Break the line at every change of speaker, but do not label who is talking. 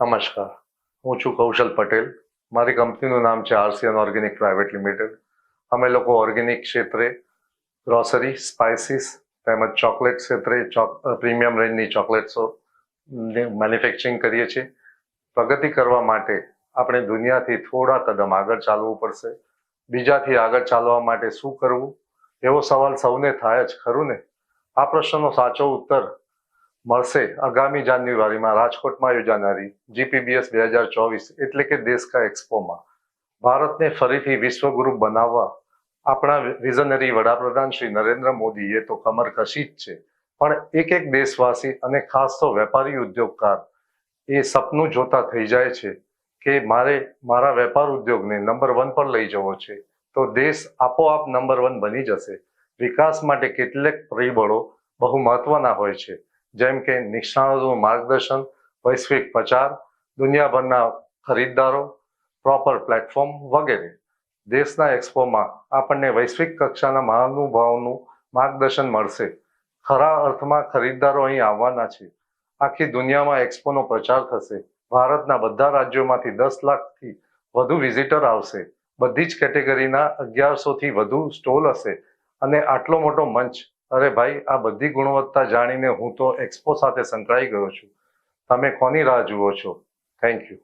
નમસ્કાર. હું છું કૌશલ પટેલ. મારી કંપનીનું નામ છે આરસીએન ઓર્ગેનિક પ્રાઇવેટ લિમિટેડ. અમે લોકો ઓર્ગેનિક ક્ષેત્રે ગ્રોસરી, સ્પાઇસીસ તેમજ ચોકલેટ ક્ષેત્રે પ્રીમિયમ રેન્જની ચોકલેટ્સો મેન્યુફેક્ચરિંગ કરીએ છીએ. પ્રગતિ કરવા માટે આપણે દુનિયાથી થોડા કદમ આગળ ચાલવું પડશે. બીજાથી આગળ ચાલવા માટે શું કરવું? એવો સવાલ સૌને થાય જ ખરું ને? આ પ્રશ્નનો સાચો ઉત્તર મળશે આગામી જાન્યુઆરીમાં રાજકોટમાં યોજાનારી જીપીબીએસ બે હજાર ચોવીસ એટલે કે દેશ કા એક્સપોમાં. ભારતને ફરીથી વિશ્વગુરુ બનાવવા આપણા વિઝનરી વડાપ્રધાન શ્રી નરેન્દ્ર મોદીએ તો કમર કશી જ છે. પણ એક એક દેશવાસી અને ખાસ તો વેપારી ઉદ્યોગકાર એ સપનું જોતા થઈ જાય છે કે મારે મારા વેપાર ઉદ્યોગને નંબર વન પર લઈ જવો છે. તો દેશ આપોઆપ નંબર વન બની જશે. વિકાસ માટે કેટલાક પરિબળો બહુ મહત્વના હોય છે. જેમ કે નિષ્ણાતોનું માર્ગદર્શન, વૈશ્વિક પ્રચાર, દુનિયાભરના ખરીદદારો પ્રોપર પ્લેટફોર્મ વગેરે. દેશના એક્સપોમાં આપણને વૈશ્વિક કક્ષાના મહાનુભાવોનું માર્ગદર્શન મળશે. ખરા અર્થમાં ખરીદદારો અહીં આવવાના છે. આખી દુનિયામાં એક્સપોનો પ્રચાર થશે. ભારતના બધા રાજ્યોમાંથી દસ લાખથી વધુ વિઝિટર આવશે. બધી જ કેટેગરીના અગિયારસોથી વધુ સ્ટોલ હશે. અને આટલો મોટો મંચ અરે ભાઈ, આ બધી ગુણવત્તા જાણીને હું તો એક્સપો સાથે સંકળાઈ ગયો છું. તમે કોની રાહ જુઓ છો? Thank you